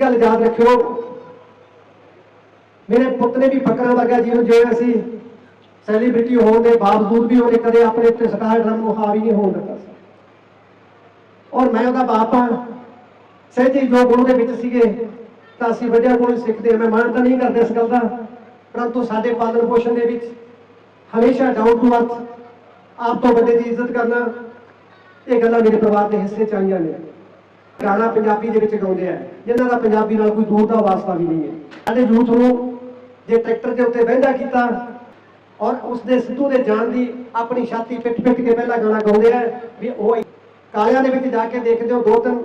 ਇੱਕ ਗੱਲ ਯਾਦ ਰੱਖਿਓ। ਮੇਰੇ ਪੁੱਤ ਨੇ ਵੀ ਫਕਰਾਂ ਵਰਗਾ ਜੀਵਨ ਜਿਉਇਆ ਸੀ। ਸੈਲੀਬ੍ਰਿਟੀ ਹੋਣ ਦੇ ਬਾਵਜੂਦ ਵੀ ਉਹਨੇ ਕਦੇ ਆਪਣੇ ਉੱਤੇ ਸਟਾਰ ਡਰਮ ਨੂੰ ਹਾਵੀ ਨਹੀਂ ਹੋਣ ਦਿੱਤਾ ਔਰ ਮੈਂ ਉਹਦਾ ਬਾਪ ਹਾਂ। ਸਹਿਜੀ ਜੋ ਗੁਰੂ ਦੇ ਵਿੱਚ ਸੀਗੇ, ਤਾਂ ਅਸੀਂ ਵੱਡਿਆਂ ਕੋਲੋਂ ਸਿੱਖਦੇ ਹਾਂ। ਮੈਂ ਤਾਂ ਨਹੀਂ ਕਰਦਾ ਇਸ ਗੱਲ ਦਾ। ਪਰੰਤੂ ਸਾਡੇ ਪਾਲਣ ਪੋਸ਼ਣ ਦੇ ਵਿੱਚ ਹਮੇਸ਼ਾ ਡਾਊਨ ਟੂ ਅਰਥ ਆਪ ਤੋਂ ਵੱਡੇ ਦੀ ਇੱਜ਼ਤ ਕਰਨਾ, ਇਹ ਗੱਲਾਂ ਮੇਰੇ ਪਰਿਵਾਰ ਦੇ ਹਿੱਸੇ ਚ ਆਈਆਂ ਨੇ। ਗਾਣਾ ਪੰਜਾਬੀ ਦੇ ਵਿੱਚ ਗਾਉਂਦੇ ਆ, ਜਿਨ੍ਹਾਂ ਦਾ ਪੰਜਾਬੀ ਨਾਲ ਕੋਈ ਦੂਰ ਦਾ ਵਾਸਤਾ ਵੀ ਨਹੀਂ ਹੈ। ਸਾਡੇ ਯੂਥ ਨੂੰ ਜੇ ਟਰੈਕਟਰ ਦੇ ਉੱਤੇ ਬਹਿੰਦਾ ਕੀਤਾ ਔਰ ਉਸ ਦੇ ਸਿੱਧੂ ਦੇ ਜਾਣ ਦੀ ਆਪਣੀ ਛਾਤੀ ਪਿੱਟ ਪਿੱਟ ਕੇ ਪਹਿਲਾ ਗਾਣਾ ਗਾਉਂਦੇ ਆ, ਵੀ ਉਹ ਕਾਲਿਆਂ ਦੇ ਵਿੱਚ ਜਾ ਕੇ ਦੇਖਦੇ ਹੋ ਦੋ ਤਿੰਨ।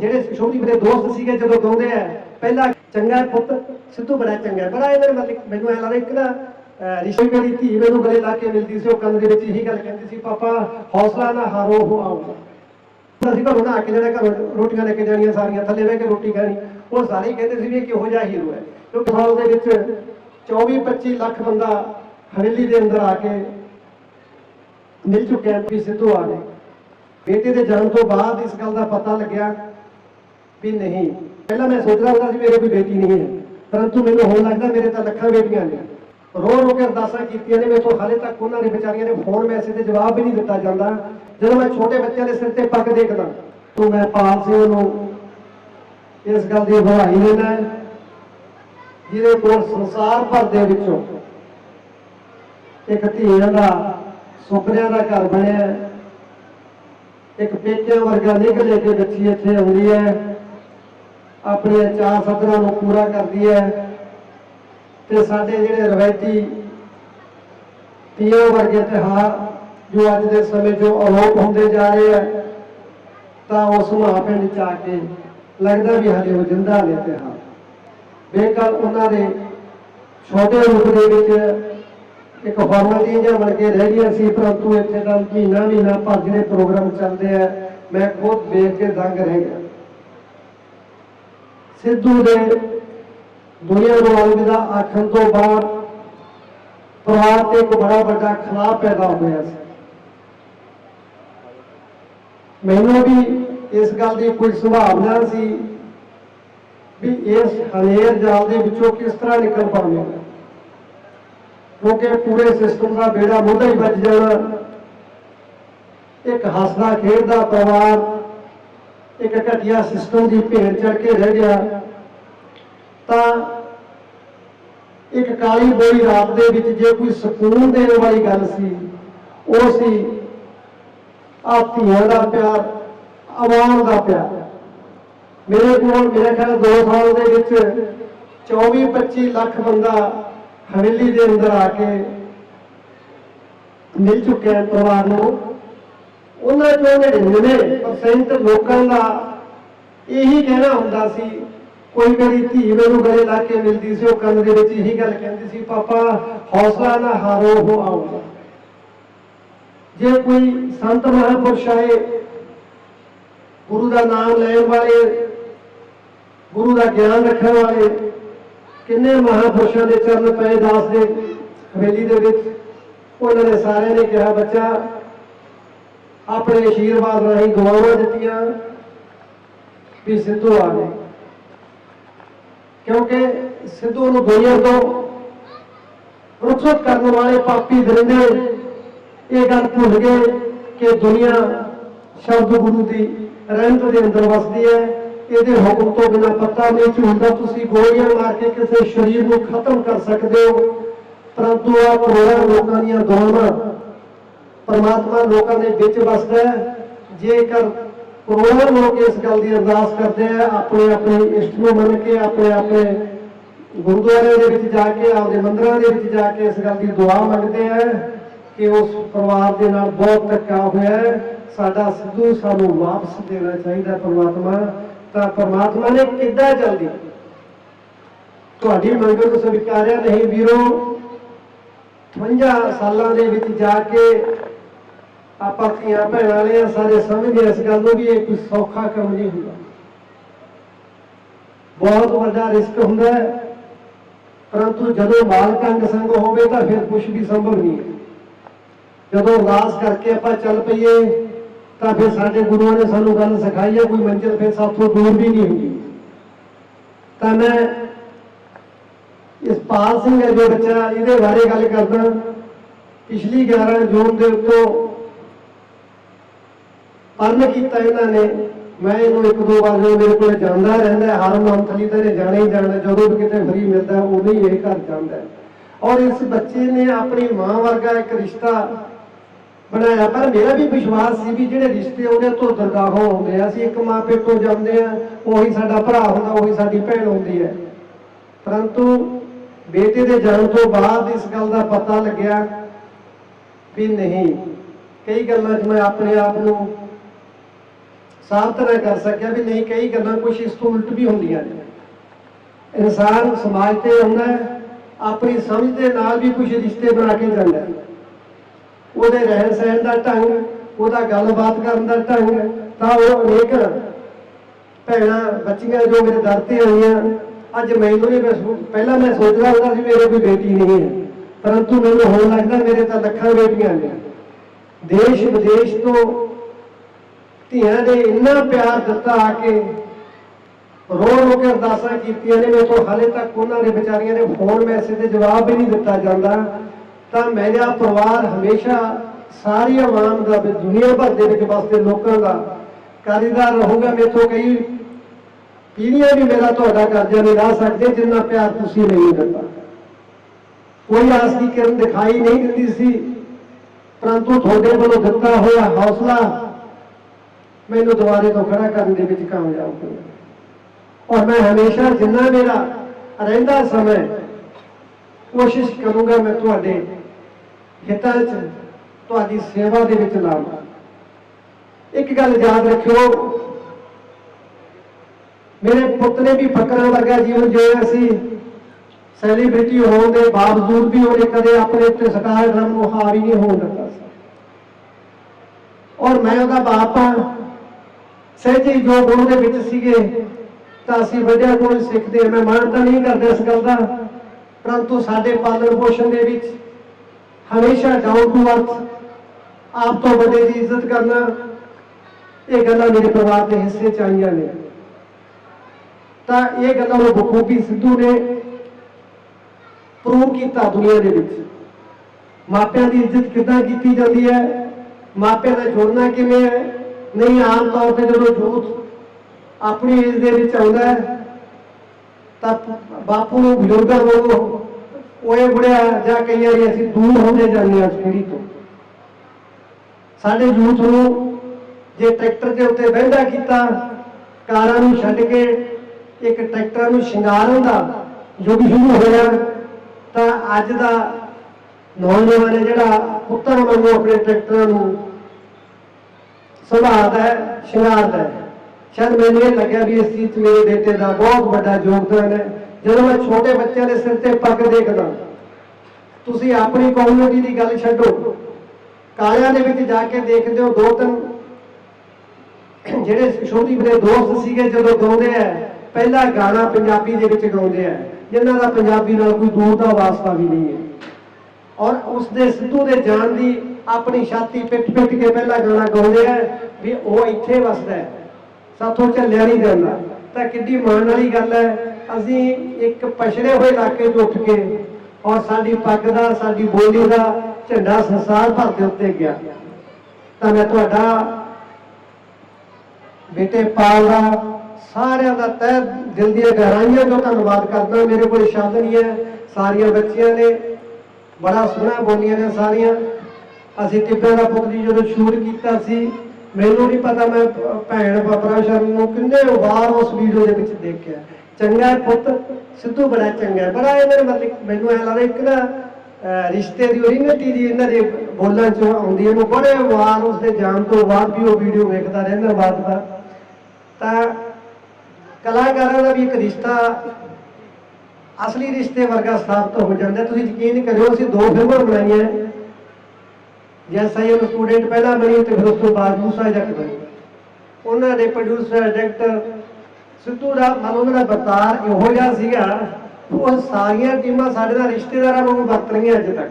ਜਿਹੜੇ ਸ਼ੋਭੀ ਮੇਰੇ ਦੋਸਤ ਸੀਗੇ ਜਦੋਂ ਗਾਉਂਦੇ ਆ, ਪਹਿਲਾ ਚੰਗਾ ਪੁੱਤ, ਸਿੱਧੂ ਬੜਾ ਚੰਗਾ ਬੜਾ ਇਹਨਾਂ ਮਤਲਬ ਮੈਨੂੰ ਐ ਲੱਗਦਾ ਇੱਕ ਨਾ, ਅਹ, ਰਿਸ਼ੀ ਮੇਰੀ ਧੀ ਮੈਨੂੰ ਗਲੇ ਲਾ ਕੇ ਮਿਲਦੀ ਸੀ, ਉਹ ਕੰਨ ਦੇ ਵਿੱਚ ਇਹੀ ਗੱਲ ਕਹਿੰਦੀ ਸੀ, ਪਾਪਾ, ਹੌਸਲਾ ਨਾ ਹਾਰੋ, ਹੋ ਆਓ। ਅਸੀਂ ਘਰੋਂ ਨਾ ਕੇ ਜਿਹੜਾ ਘਰੋਂ ਰੋਟੀਆਂ ਲੈ ਕੇ ਜਾਣੀਆਂ ਸਾਰੀਆਂ, ਥੱਲੇ ਬਹਿ ਕੇ ਰੋਟੀ ਖਾਣੀ। ਉਹ ਸਾਰੇ ਕਹਿੰਦੇ ਸੀ ਵੀ ਇਹ ਕਿਹੋ ਜਿਹਾ ਹੀਰੋ ਹੈ। ਕਿਉਂਕਿ ਸਾਲ ਦੇ ਵਿੱਚ 24 25 ਲੱਖ ਬੰਦਾ ਹਵੇਲੀ ਦੇ ਅੰਦਰ ਆ ਕੇ ਮਿਲ ਚੁੱਕਿਆ ਵੀ ਸਿੱਧੂ ਆ ਗਏ। ਬੇਟੇ ਦੇ ਜਨਮ ਤੋਂ ਬਾਅਦ ਇਸ ਗੱਲ ਦਾ ਪਤਾ ਲੱਗਿਆ ਵੀ ਨਹੀਂ। ਪਹਿਲਾਂ ਮੈਂ ਸੋਚਦਾ ਹੁੰਦਾ ਸੀ ਮੇਰੇ ਕੋਈ ਬੇਟੀ ਨਹੀਂ ਹੈ, ਪਰੰਤੂ ਮੈਨੂੰ ਹੁਣ ਲੱਗਦਾ ਮੇਰੇ ਤਾਂ ਲੱਖਾਂ ਬੇਟੀਆਂ ਨੇ। ਰੋ ਰੋ ਕੇ ਅਰਦਾਸਾਂ ਕੀਤੀਆਂ ਨੇ, ਮੇਰੇ ਤੋਂ ਹਾਲੇ ਤੱਕ ਉਹਨਾਂ ਨੇ ਵਿਚਾਰੀਆਂ ਨੇ ਫੋਨ ਮੈਸੇਜ ਦੇ ਜਵਾਬ ਵੀ ਨਹੀਂ ਦਿੱਤਾ ਜਾਂਦਾ। ਜਦੋਂ ਮੈਂ ਛੋਟੇ ਬੱਚਿਆਂ ਦੇ ਸਿਰ ਤੇ ਪੱਗ ਦੇਖਦਾ, ਤਾਂ ਮੈਂ ਪਾਲ ਸਿੰਘ ਨੂੰ ਇਸ ਗੱਲ ਦੀ ਵਧਾਈ ਦੇਣਾ ਜਿਹਦੇ ਕੋਲ ਸੰਸਾਰ ਭਰ ਦੇ ਵਿੱਚੋਂ ਇੱਕ ਧੀਆਂ ਦਾ, ਸੁਪਨਿਆਂ ਦਾ ਘਰ ਬਣਿਆ ਇੱਕ ਪੇਕਿਆਂ ਵਰਗਾ ਨਿਕਲੇ ਕੇ ਬੱਚੀ ਇੱਥੇ ਆਉਂਦੀ ਹੈ। ਆਪਣੀਆਂ ਚਾਰ ਸੱਜਣਾ ਨੂੰ ਪੂਰਾ ਕਰਦੀ ਹੈ। ਤੇ ਸਾਡੇ ਜਿਹੜੇ ਰਵਾਇਤੀ ਤੀਆਂ ਵਰਗੇ ਤਿਉਹਾਰ ਜੋ ਅੱਜ ਦੇ ਸਮੇਂ ਜੋ ਅਲੋਪ ਹੁੰਦੇ ਜਾ ਰਹੇ ਆ, ਤਾਂ ਉਸ ਮਾਂ ਪਿੰਡ 'ਚ ਆ ਕੇ ਲੱਗਦਾ ਵੀ ਹਜੇ ਉਹ ਜਿੰਦਾ ਨੇ ਤਿਉਹਾਰ ਬੇਕਲ ਉਹਨਾਂ ਦੇ ਛੋਟੇ ਰੂਪ ਦੇ ਵਿੱਚ ਇੱਕ ਫਾਰਮੈਲਿਟੀ ਜਿਹਾ ਬਣ ਕੇ ਰਹਿ ਗਈਆਂ ਸੀ, ਪਰੰਤੂ ਇੱਥੇ ਤਾਂ ਮਹੀਨਾ ਮਹੀਨਾ ਭਰ ਜਿਹੜੇ ਪ੍ਰੋਗਰਾਮ ਚੱਲਦੇ ਆ। ਮੈਂ ਖੁਦ ਦੇਖ ਕੇ ਦੰਗ ਰਹਿ ਗਿਆ। ਸਿੱਧੂ ਦੇ ਦੁਨੀਆ ਨੂੰ ਅਲਵਿਦਾ ਆਖਣ ਤੋਂ ਬਾਅਦ ਪਰਿਵਾਰ ਤੇ ਇੱਕ ਬੜਾ ਵੱਡਾ ਖਲਾਅ ਪੈਦਾ ਹੋਇਆ ਸੀ। ਮੈਨੂੰ ਵੀ ਇਸ ਗੱਲ ਦੀ ਕੋਈ ਸੰਭਾਵਨਾ ਸੀ ਵੀ ਇਸ ਹਨੇਰ ਜਾਲ ਦੇ ਵਿੱਚੋਂ ਕਿਸ ਤਰ੍ਹਾਂ ਨਿਕਲ ਪਾਵਾਂਗੇ। ਕਿਉਂਕਿ ਪੂਰੇ ਸਿਸਟਮ ਦਾ ਬੇੜਾ ਮੁੱਦਾ ਹੀ ਵੱਜ ਜਾਣਾ। ਇੱਕ ਹੱਸਦਾ ਖੇਡਦਾ ਪਰਿਵਾਰ, ਇੱਕ ਘਟੀਆ ਸਿਸਟਮ ਦੀ ਭੇਡ ਚੜ ਕੇ ਰਹਿ ਗਿਆ। ਤਾਂ ਇੱਕ ਕਾਲੀ ਬੋਈ ਰਾਤ ਦੇ ਵਿੱਚ ਜੇ ਕੋਈ ਸਕੂਨ ਦੇਣ ਵਾਲੀ ਗੱਲ ਸੀ, ਉਹ ਸੀ ਆ ਧੀਆਂ ਦਾ ਪਿਆਰ, ਆਵਾਮ ਦਾ ਪਿਆਰ। ਮੇਰੇ ਕੋਲ, ਮੇਰੇ ਖਿਆਲ 2 ਸਾਲ ਦੇ ਵਿੱਚ 24 25 ਲੱਖ ਬੰਦਾ ਹਵੇਲੀ ਦੇ ਅੰਦਰ ਆ ਕੇ ਮਿਲ ਚੁੱਕਿਆ ਪਰਿਵਾਰ ਨੂੰ। ਉਹਨਾਂ ਚੋਂ 99% ਲੋਕਾਂ ਦਾ ਇਹੀ ਕਹਿਣਾ ਹੁੰਦਾ ਸੀ, ਕੋਈ ਮੇਰੀ ਧੀ ਮੈਨੂੰ ਗਲੇ ਲਾ ਕੇ ਮਿਲਦੀ ਸੀ, ਉਹ ਕੰਨ ਦੇ ਵਿੱਚ ਇਹੀ ਗੱਲ ਕਹਿੰਦੀ ਸੀ, ਪਾਪਾ, ਹੌਸਲਾ ਨਾ ਹਾਰੋ ਹੋ ਆਊਗਾ। ਜੇ ਕੋਈ ਸੰਤ ਮਹਾਂਪੁਰਸ਼ ਆਏ, ਗੁਰੂ ਦਾ ਨਾਮ ਲੈਣ ਵਾਲੇ, ਗੁਰੂ ਦਾ ਗਿਆਨ ਰੱਖਣ ਵਾਲੇ, ਕਿੰਨੇ ਮਹਾਂਪੁਰਸ਼ਾਂ ਦੇ ਚਰਨ ਪਏ ਦਾਸ ਦੇ ਹਵੇਲੀ ਦੇ ਵਿੱਚ, ਉਹਨਾਂ ਨੇ ਸਾਰਿਆਂ ਨੇ ਕਿਹਾ, ਬੱਚਾ, ਆਪਣੇ ਅਸ਼ੀਰਵਾਦ ਰਾਹੀਂ ਦੁਆਵਾਂ ਦਿੱਤੀਆਂ ਵੀ ਸਿੱਧੂ ਆ ਗਏ। ਕਿਉਂਕਿ ਸਿੱਧੂ ਨੂੰ ਦੁਨੀਆ ਤੋਂ ਰੁਖਸਤ ਕਰਨ ਵਾਲੇ ਪਾਪੀ ਦਰਿੰਦੇ ਇਹ ਗੱਲ ਭੁੱਲ ਗਏ ਕਿ ਦੁਨੀਆ ਸ਼ਬਦ ਗੁਰੂ ਦੀ ਰਹਿਮਤ ਦੇ ਅੰਦਰ ਵਸਦੀ ਹੈ। ਇਹਦੇ ਹੁਕਮ ਤੋਂ ਬਿਨਾਂ ਪਤਾ ਨਹੀਂ ਝੂਠਦਾ ਤੁਸੀਂ ਗੋਲੀਆਂ ਮਾਰ ਕੇ ਕਿਸੇ ਸਰੀਰ ਨੂੰ ਖਤਮ ਕਰ ਸਕਦੇ ਹੋ। ਪਰੰਤੂ ਆ ਕਰੋੜਾਂ ਲੋਕਾਂ ਦੀਆਂ ਦੁਆਵਾਂ। ਪਰਮਾਤਮਾ ਲੋਕਾਂ ਦੇ ਵਿੱਚ ਵਸਦਾ ਹੈ। ਜੇਕਰ ਕਰੋੜਾਂ ਲੋਕ ਇਸ ਗੱਲ ਦੀ ਅਰਦਾਸ ਕਰਦੇ ਆ, ਆਪਣੇ ਆਪਣੇ ਇਸ਼ਟ ਨੂੰ ਮੰਨ ਕੇ, ਆਪਣੇ ਆਪਣੇ ਗੁਰਦੁਆਰੇ ਦੇ ਵਿੱਚ ਜਾ ਕੇ, ਆਪਦੇ ਮੰਦਰਾਂ ਦੇ ਵਿੱਚ ਜਾ ਕੇ ਇਸ ਗੱਲ ਦੀ ਦੁਆ ਮੰਗਦੇ ਆ। ਕਿ ਉਸ ਪਰਿਵਾਰ ਦੇ ਨਾਲ ਬਹੁਤ ਧੱਕਾ ਹੋਇਆ ਸਾਡਾ ਸਿੱਧੂ ਸਾਨੂੰ ਵਾਪਸ ਦੇਣਾ ਚਾਹੀਦਾ ਪਰਮਾਤਮਾ ਤਾਂ ਪਰਮਾਤਮਾ ਨੇ ਕਿੱਦਾਂ ਜਲਦੀ ਤੁਹਾਡੀ ਮੰਗ ਨੂੰ ਸਵੀਕਾਰਿਆ ਨਹੀਂ ਵੀਰੋ। 58 ਸਾਲਾਂ ਦੇ ਵਿੱਚ ਜਾ ਕੇ ਆਪਾਂ ਧੀਆਂ ਭੈਣਾਂ ਵਾਲੇ ਆ, ਸਾਰੇ ਸਮਝਦੇ ਇਸ ਗੱਲ ਨੂੰ ਵੀ ਇਹ ਕੋਈ ਸੌਖਾ ਕੰਮ ਨਹੀਂ ਹੁੰਦਾ। ਬਹੁਤ ਵੱਡਾ ਰਿਸਕ ਹੁੰਦਾ ਹੈ। ਪਰੰਤੂ ਜਦੋਂ ਮਾਲਕ ਅੰਗ ਸੰਗ ਹੋਵੇ ਤਾਂ ਫਿਰ ਕੁਝ ਵੀ ਸੰਭਵ ਨਹੀਂ ਹੈ। ਜਦੋਂ ਅਰਦਾਸ ਕਰਕੇ ਆਪਾਂ ਚੱਲ ਪਈਏ, ਤਾਂ ਫਿਰ ਸਾਡੇ ਗੁਰੂਆਂ ਨੇ ਸਾਨੂੰ ਗੱਲ ਸਿਖਾਈ ਹੈ, ਕੋਈ ਮੰਜ਼ਿਲ ਫਿਰ ਸਾਥੋਂ ਦੂਰ ਵੀ ਨਹੀਂ ਹੁੰਦੀ। ਤਾਂ ਮੈਂ ਇਸ ਪਾਲ ਸਿੰਘ ਹੈ ਜੋ ਬੱਚਾ, ਇਹਦੇ ਬਾਰੇ ਗੱਲ ਕਰਦਾ। ਪਿਛਲੀ 11 ਜੂਨ ਦੇ ਉੱਤੋਂ ਪਰਨ ਕੀਤਾ ਇਹਨਾਂ ਨੇ। ਮੈਂ ਇਹਨੂੰ ਇੱਕ ਦੋ ਵਾਰ ਜਦੋਂ ਮੇਰੇ ਕੋਲ ਜਾਂਦਾ ਰਹਿੰਦਾ ਹਰ ਮੰਥਲੀ ਤਾਂ ਜਾਣਾ ਹੀ ਜਾਣਾ, ਜਦੋਂ ਵੀ ਕਿਤੇ ਫਰੀ ਮਿਲਦਾ, ਉਦੋਂ ਹੀ ਇਹ ਘਰ ਜਾਂਦਾ ਔਰ ਇਸ ਬੱਚੇ ਨੇ ਆਪਣੀ ਮਾਂ ਵਰਗਾ ਇੱਕ ਰਿਸ਼ਤਾ ਬਣਾਇਆ, ਪਰ ਮੇਰਾ ਵੀ ਵਿਸ਼ਵਾਸ ਸੀ ਵੀ ਜਿਹੜੇ ਰਿਸ਼ਤੇ ਉਹਦੇ ਤੋਂ ਦਰਗਾਹ ਹੁੰਦੇ ਆ ਅਸੀਂ ਇੱਕ ਮਾਂ ਪਿਓ ਤੋਂ ਜੰਮਦੇ ਆ ਉਹੀ ਸਾਡਾ ਭਰਾ ਹੁੰਦਾ, ਉਹੀ ਸਾਡੀ ਭੈਣ ਹੁੰਦੀ ਹੈ। ਪਰੰਤੂ ਬੇਟੇ ਦੇ ਜਨਮ ਤੋਂ ਬਾਅਦ ਇਸ ਗੱਲ ਦਾ ਪਤਾ ਲੱਗਿਆ ਵੀ ਨਹੀਂ। ਕਈ ਗੱਲਾਂ 'ਚ ਮੈਂ ਆਪਣੇ ਆਪ ਨੂੰ ਸਾਬਤ ਨਾ ਕਰ ਸਕਿਆ ਵੀ ਨਹੀਂ, ਕਈ ਗੱਲਾਂ ਕੁਝ ਇਸ ਤੋਂ ਉਲਟ ਵੀ ਹੁੰਦੀਆਂ ਨੇ। ਇਨਸਾਨ ਸਮਾਜ ਤੇ ਆਉਂਦਾ ਆਪਣੀ ਸਮਝ ਦੇ ਨਾਲ ਵੀ ਕੁਝ ਰਿਸ਼ਤੇ ਬਣਾ ਕੇ ਜਾਂਦਾ ਹੈ। ਉਹਦੇ ਰਹਿਣ ਸਹਿਣ ਦਾ ਢੰਗ, ਉਹਦਾ ਗੱਲਬਾਤ ਕਰਨ ਦਾ ਢੰਗ, ਤਾਂ ਉਹ ਅਨੇਕ ਭੈਣਾਂ, ਬੱਚੀਆਂ ਜੋ ਮੇਰੇ ਦਰ ਤੇ ਆਈਆਂ, ਅੱਜ ਮੈਨੂੰ ਨਹੀਂ ਮੈਂ ਪਹਿਲਾਂ ਮੈਂ ਸੋਚਦਾ ਹੁੰਦਾ ਸੀ ਮੇਰੇ ਕੋਈ ਬੇਟੀ ਨਹੀਂ ਹੈ, ਪਰੰਤੂ ਮੈਨੂੰ ਹੁਣ ਲੱਗਦਾ ਮੇਰੇ ਤਾਂ ਲੱਖਾਂ ਬੇਟੀਆਂ ਨੇ। ਦੇਸ਼ ਵਿਦੇਸ਼ ਤੋਂ ਧੀਆਂ ਦੇ ਇੰਨਾ ਪਿਆਰ ਦਿੱਤਾ ਆ ਕੇ ਰੋ ਰੋ ਕੇ ਅਰਦਾਸਾਂ ਕੀਤੀਆਂ ਨੇ, ਮੇਰੇ ਤੋਂ ਹਾਲੇ ਤੱਕ ਉਹਨਾਂ ਦੇ ਵਿਚਾਰੀਆਂ ਨੇ ਫੋਨ ਮੈਸੇਜ ਦੇ ਜਵਾਬ ਵੀ ਨਹੀਂ ਦਿੱਤਾ ਜਾਂਦਾ। ਤਾਂ ਮੇਰਾ ਪਰਿਵਾਰ ਹਮੇਸ਼ਾ ਸਾਰੀ ਆਵਾਮ ਦਾ ਵੀ ਦੁਨੀਆ ਭਰ ਦੇ ਵਿੱਚ ਵਸਦੇ ਲੋਕਾਂ ਦਾ ਕਾਰੀਦਾਰ ਰਹੂਗਾ ਮੇਥੋਂ ਕਈ ਪੀੜੀਆਂ ਵੀ ਮੇਰਾ ਤੁਹਾਡਾ ਕਰਜ਼ਾ ਨਹੀਂ ਲਾ ਸਕਦੇ ਜਿੰਨਾ ਪਿਆਰ ਤੁਸੀਂ ਨਹੀਂ ਦਿੱਤਾ। ਕੋਈ ਆਸ ਦੀ ਕਿਰਨ ਦਿਖਾਈ ਨਹੀਂ ਦਿੰਦੀ ਸੀ, ਪਰੰਤੂ ਤੁਹਾਡੇ ਵੱਲੋਂ ਦਿੱਤਾ ਹੋਇਆ ਹੌਸਲਾ ਮੈਨੂੰ ਦੁਬਾਰੇ ਤੋਂ ਖੜਾ ਕਰਨ ਦੇ ਵਿੱਚ ਕਾਮਯਾਬ ਹੋਇਆ। ਔਰ ਮੈਂ ਹਮੇਸ਼ਾ ਜਿੰਨਾ ਮੇਰਾ ਰਹਿੰਦਾ ਸਮਾਂ ਕੋਸ਼ਿਸ਼ ਕਰੂੰਗਾ ਮੈਂ ਤੁਹਾਡੇ ਹਿੱਤਾਂ 'ਚ ਤੁਹਾਡੀ ਸੇਵਾ ਦੇ ਵਿੱਚ ਲਾਵਾਂ ਇੱਕ ਗੱਲ ਯਾਦ ਰੱਖਿਓ, ਮੇਰੇ ਪੁੱਤ ਨੇ ਵੀ ਫਕਰਾਂ ਵਰਗਾ ਜੀਵਨ ਜਿਉਆ ਸੀ। ਸੈਲੀਬ੍ਰਿਟੀ ਹੋਣ ਦੇ ਬਾਵਜੂਦ ਵੀ ਉਹਨੇ ਕਦੇ ਆਪਣੇ ਉੱਤੇ ਸਟਾਰ ਡਰਮ ਨੂੰ ਹਾਰ ਹੀ ਨਹੀਂ ਹੋਣ ਦਿੱਤਾ ਸੀ। ਔਰ ਮੈਂ ਉਹਦਾ ਬਾਪ ਹਾਂ। ਸਹਿਜੇ ਜੋ ਗੁਰੂ ਦੇ ਵਿੱਚ ਸੀਗੇ, ਤਾਂ ਅਸੀਂ ਵੱਡਿਆਂ ਕੋਲ ਸਿੱਖਦੇ ਹਾਂ। ਮੈਂ ਮਾਨਤਾ ਨਹੀਂ ਕਰਦਾ ਇਸ ਗੱਲ ਦਾ। ਪਰੰਤੂ ਸਾਡੇ ਪਾਲਣ ਪੋਸ਼ਣ ਦੇ ਵਿੱਚ ਹਮੇਸ਼ਾ ਡਾਊਨ ਟੂ ਅਰਥ, ਆਪ ਤੋਂ ਵੱਡੇ ਦੀ ਇੱਜ਼ਤ ਕਰਨਾ, ਇਹ ਗੱਲਾਂ ਮੇਰੇ ਪਰਿਵਾਰ ਦੇ ਹਿੱਸੇ ਚ ਆਈਆਂ ਨੇ। ਤਾਂ ਇਹ ਗੱਲਾਂ ਨੂੰ ਬਖੂਬੀ ਸਿੱਧੂ ਨੇ ਪ੍ਰੂਵ ਕੀਤਾ ਦੁਨੀਆ ਦੇ ਵਿੱਚ। ਮਾਪਿਆਂ ਦੀ ਇੱਜ਼ਤ ਕਿੱਦਾਂ ਕੀਤੀ ਜਾਂਦੀ ਹੈ? ਮਾਪਿਆਂ ਦਾ ਜੋੜਨਾ ਕਿਵੇਂ ਹੈ? ਨਹੀਂ, ਆਮ ਤੌਰ ਤੇ ਜਦੋਂ ਯੂਥ ਆਪਣੀ ਏਜ ਦੇ ਵਿੱਚ ਆਉਂਦਾ ਹੈ ਤਾਂ ਬਾਪੂ ਨੂੰ ਬਜ਼ੁਰਗਾਂ ਨੂੰ ਓਏ ਬੁੜਿਆ, ਜਾਂ ਕਈ ਵਾਰੀ ਅਸੀਂ ਦੂਰ ਹੁੰਦੇ ਜਾਂਦੇ ਹਾਂ ਉਸ ਤੋਂ। ਸਾਡੇ ਯੂਥ ਨੂੰ ਜੇ ਟਰੈਕਟਰ ਦੇ ਉੱਤੇ ਬਹਿੰਦਾ ਕੀਤਾ, ਕਾਰਾਂ ਨੂੰ ਛੱਡ ਕੇ ਇੱਕ ਟਰੈਕਟਰਾਂ ਨੂੰ ਸ਼ਿੰਗਾਰਨ ਦਾ ਯੁੱਗ ਸ਼ੁਰੂ ਹੋਇਆ ਤਾਂ ਅੱਜ ਦਾ ਨੌਜਵਾਨ ਹੈ ਜਿਹੜਾ ਪੁੱਤਰ ਵਾਂਗੂ ਆਪਣੇ ਟਰੈਕਟਰਾਂ ਨੂੰ ਸੰਭਾਲਦਾ ਹੈ, ਸ਼ਿੰਗਾਰਦਾ ਹੈ। ਸ਼ਾਇਦ ਮੈਨੂੰ ਇਹ ਲੱਗਿਆ ਵੀ ਇਸ ਚੀਜ਼ 'ਚ ਮੇਰੇ ਬੇਟੇ ਦਾ ਬਹੁਤ ਵੱਡਾ ਯੋਗਦਾਨ ਹੈ। ਜਦੋਂ ਮੈਂ ਛੋਟੇ ਬੱਚਿਆਂ ਦੇ ਸਿਰ ਤੇ ਪੱਗ ਦੇਖਦਾ, ਤੁਸੀਂ ਆਪਣੀ ਕਮਿਊਨਿਟੀ ਦੀ ਗੱਲ ਛੱਡੋ। ਕਾਲਿਆਂ ਦੇ ਵਿੱਚ ਜਾ ਕੇ ਦੇਖਦੇ ਹੋ ਦੋ ਤਿੰਨ ਜਿਹੜੇ ਛੋਟੀ ਦੇ ਦੋਸਤ ਸੀਗੇ ਜਦੋਂ ਗਾਉਂਦੇ ਆ, ਪਹਿਲਾ ਗਾਣਾ ਪੰਜਾਬੀ ਦੇ ਵਿੱਚ ਗਾਉਂਦੇ ਆ। ਜਿਨ੍ਹਾਂ ਦਾ ਪੰਜਾਬੀ ਨਾਲ ਕੋਈ ਦੂਰ ਦਾ ਵਾਸਤਾ ਵੀ ਨਹੀਂ ਹੈ। ਔਰ ਉਸ ਦੇ ਸਿੱਧੂ ਦੇ ਜਾਣ ਦੀ ਆਪਣੀ ਛਾਤੀ ਪਿੱਟ ਪਿੱਟ ਕੇ ਪਹਿਲਾ ਗਾਣਾ ਗਾਉਂਦੇ ਆ ਵੀ ਉਹ ਇੱਥੇ ਵਸਦਾ ਹੈ। ਸਾਥੋਂ ਝੱਲਿਆ ਨਹੀਂ ਜਾਂਦਾ। ਤਾਂ ਕਿੱਡੀ ਮਾਣ ਵਾਲੀ ਗੱਲ ਹੈ, ਅਸੀਂ ਇੱਕ ਪਛੜੇ ਹੋਏ ਇਲਾਕੇ ਤੋਂ ਉੱਠ ਕੇ ਔਰ ਸਾਡੀ ਪੱਗ ਦਾ, ਸਾਡੀ ਬੋਲੀ ਦਾ ਝੰਡਾ ਸੰਸਾਰ ਭਰ ਦੇ ਉੱਤੇ ਗਿਆ। ਤਾਂ ਮੈਂ ਤੁਹਾਡਾ ਬੇਟੇ ਪਾਲ ਦਾ ਸਾਰਿਆਂ ਦਾ ਤਹਿ ਦਿਲ ਦੀਆਂ ਗਹਿਰਾਈਆਂ ਤੋਂ ਧੰਨਵਾਦ ਕਰਦਾ। ਮੇਰੇ ਕੋਲ ਸ਼ਬਦ ਨਹੀਂ ਹੈ, ਸਾਰੀਆਂ ਬੱਚੀਆਂ ਨੇ, ਬੜਾ ਸੋਹਣਾ ਬੋਲੀਆਂ ਨੇ ਸਾਰੀਆਂ। ਅਸੀਂ ਟਿੱਬਿਆਂ ਦਾ ਪੁੱਤ ਜੀ ਜਦੋਂ ਸ਼ੂਟ ਕੀਤਾ ਸੀ ਮੈਨੂੰ ਨਹੀਂ ਪਤਾ ਮੈਂ ਭੈਣ ਬਾਬਰਾ ਸ਼ਰਮ ਨੂੰ ਕਿੰਨੇ ਵਾਰ ਉਸ ਵੀਡੀਓ ਦੇ ਵਿੱਚ ਦੇਖਿਆ। ਚੰਗਾ ਪੁੱਤ, ਸਿੱਧੂ ਬੜਾ ਚੰਗਾ ਬੜਾ ਇਹਨਾਂ ਨੇ ਮਤਲਬ ਮੈਨੂੰ ਐ ਲੱਗਦਾ ਇੱਕ ਨਾ ਰਿਸ਼ਤੇ ਦੀ ਓਰੀਜਨਲਿਟੀ ਦੀ ਇਹਨਾਂ ਦੇ ਬੋਲਾਂ ਚ ਆਉਂਦੀ ਹੈ। ਮੈਂ ਬੜੇ ਵਾਰ ਉਸ ਦੇ ਜਾਣ ਤੋਂ ਬਾਅਦ ਵੀ ਉਹ ਵੀਡੀਓ ਵੇਖਦਾ ਰਹਿੰਦਾ ਬਾਤ ਦਾ। ਤਾਂ ਕਲਾਕਾਰਾਂ ਦਾ ਵੀ ਇੱਕ ਰਿਸ਼ਤਾ ਅਸਲੀ ਰਿਸ਼ਤੇ ਵਰਗਾ ਸਥਾਪਿਤ ਹੋ ਜਾਂਦਾ। ਤੁਸੀਂ ਯਕੀਨ ਕਰਿਓ, ਅਸੀਂ ਦੋ ਫਿਲਮਾਂ ਬਣਾਈਆਂ। ਜੈਸਾ ਹੀ ਉਹ ਸਟੂਡੈਂਟ ਪਹਿਲਾਂ ਬਣੀ ਤੇ ਫਿਰ ਉਸ ਤੋਂ ਬਾਅਦ ਮੂਸਾ ਜੱਟ ਬਣੀ। ਉਹਨਾਂ ਦੇ ਪ੍ਰੋਡਿਊਸਰ ਡਾਇਰੈਕਟਰ ਸਿੱਧੂ ਦਾ ਮਨ ਉਹਨਾਂ ਦਾ ਵਰਤਾਰ ਇਹੋ ਜਿਹਾ ਸੀਗਾ ਉਹ ਸਾਰੀਆਂ ਟੀਮਾਂ ਸਾਡੇ ਨਾਲ ਰਿਸ਼ਤੇਦਾਰਾਂ ਵਾਂਗੂ ਵਰਤ ਰਹੀਆਂ ਅੱਜ ਤੱਕ।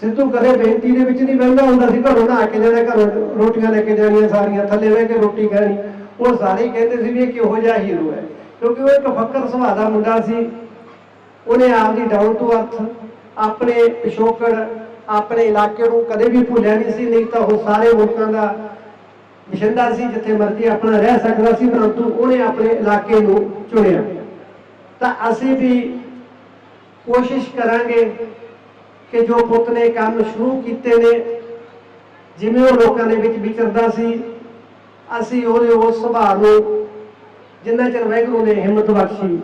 ਸਿੱਧੂ ਕਦੇ ਬੇਨਤੀ ਦੇ ਵਿੱਚ ਨਹੀਂ ਬਹਿੰਦਾ ਹੁੰਦਾ ਸੀ ਘਰੋਂ ਨਹਾ ਕੇ ਜਾਣਾ, ਘਰੋਂ ਰੋਟੀਆਂ ਲੈ ਕੇ ਜਾਣੀਆਂ ਸਾਰੀਆਂ, ਥੱਲੇ ਬਹਿ ਕੇ ਰੋਟੀ ਖਾਣੀ। ਉਹ ਸਾਰੇ ਹੀ ਕਹਿੰਦੇ ਸੀ ਵੀ ਇਹ ਕਿਹੋ ਜਿਹਾ ਹੀਰੋ ਹੈ। ਕਿਉਂਕਿ ਉਹ ਇੱਕ ਫੱਕਰ ਸੁਭਾਅ ਦਾ ਮੁੰਡਾ ਸੀ। ਉਹਨੇ ਆਪ ਦੀ ਡਾਊਨ ਟੂ ਅਰਥ ਆਪਣੇ ਪਿਛੋਕੜ ਆਪਣੇ ਇਲਾਕੇ ਨੂੰ ਕਦੇ ਵੀ ਭੁੱਲਿਆ ਨਹੀਂ ਸੀ, ਨਹੀਂ ਤਾਂ ਉਹ ਸਾਰੇ ਲੋਕਾਂ ਦਾ ਵਸਿੰਦਾ ਸੀ, ਜਿੱਥੇ ਮਰਜ਼ੀ ਆਪਣਾ ਰਹਿ ਸਕਦਾ ਸੀ, ਪਰੰਤੂ ਉਹਨੇ ਆਪਣੇ ਇਲਾਕੇ ਨੂੰ ਚੁਣਿਆ। ਤਾਂ ਅਸੀਂ ਵੀ ਕੋਸ਼ਿਸ਼ ਕਰਾਂਗੇ ਕਿ ਜੋ ਪੁੱਤ ਨੇ ਕੰਮ ਸ਼ੁਰੂ ਕੀਤੇ ਨੇ, ਜਿਵੇਂ ਉਹ ਲੋਕਾਂ ਦੇ ਵਿੱਚ ਵਿਚਰਦਾ ਸੀ, ਅਸੀਂ ਉਹਦੇ ਉਸ ਸੁਭਾਅ ਨੂੰ ਜਿੰਨਾ ਚਿਰ ਵਾਹਿਗੁਰੂ ਨੇ ਹਿੰਮਤ ਬਖਸ਼ੀ,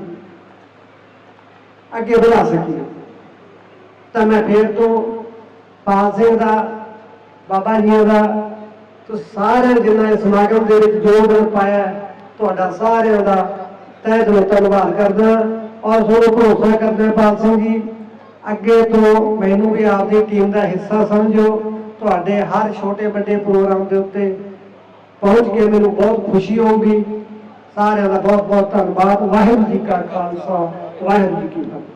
ਅੱਗੇ ਵਧਾ ਸਕੀਏ। ਤਾਂ ਮੈਂ ਫੇਰ ਤੋਂ ਪਾਲ ਸਿੰਘ ਦਾ, ਬਾਬਾ ਜੀ ਦਾ, ਤੁਸੀਂ ਸਾਰਿਆਂ ਨੇ ਜਿਨ੍ਹਾਂ ਇਸ ਸਮਾਗਮ ਦੇ ਵਿੱਚ ਯੋਗਦਾਨ ਪਾਇਆ ਤੁਹਾਡਾ ਸਾਰਿਆਂ ਦਾ ਤਹਿ ਦਿਲੋਂ ਧੰਨਵਾਦ ਕਰਦਾ ਔਰ ਤੁਹਾਨੂੰ ਭਰੋਸਾ ਕਰਦਾ ਪਾਲ ਸਿੰਘ ਜੀ, ਅੱਗੇ ਤੋਂ ਮੈਨੂੰ ਵੀ ਆਪਦੀ ਟੀਮ ਦਾ ਹਿੱਸਾ ਸਮਝੋ, ਤੁਹਾਡੇ ਹਰ ਛੋਟੇ ਵੱਡੇ ਪ੍ਰੋਗਰਾਮ ਦੇ ਉੱਤੇ ਪਹੁੰਚ ਕੇ ਮੈਨੂੰ ਬਹੁਤ ਖੁਸ਼ੀ ਹੋਊਗੀ। ਸਾਰਿਆਂ ਦਾ ਬਹੁਤ ਬਹੁਤ ਧੰਨਵਾਦ। ਵਾਹਿਗੁਰੂ ਜੀ ਕਾ ਖਾਲਸਾ, ਵਾਹਿਗੁਰੂ ਜੀ ਕੀ ਫਤਿਹ।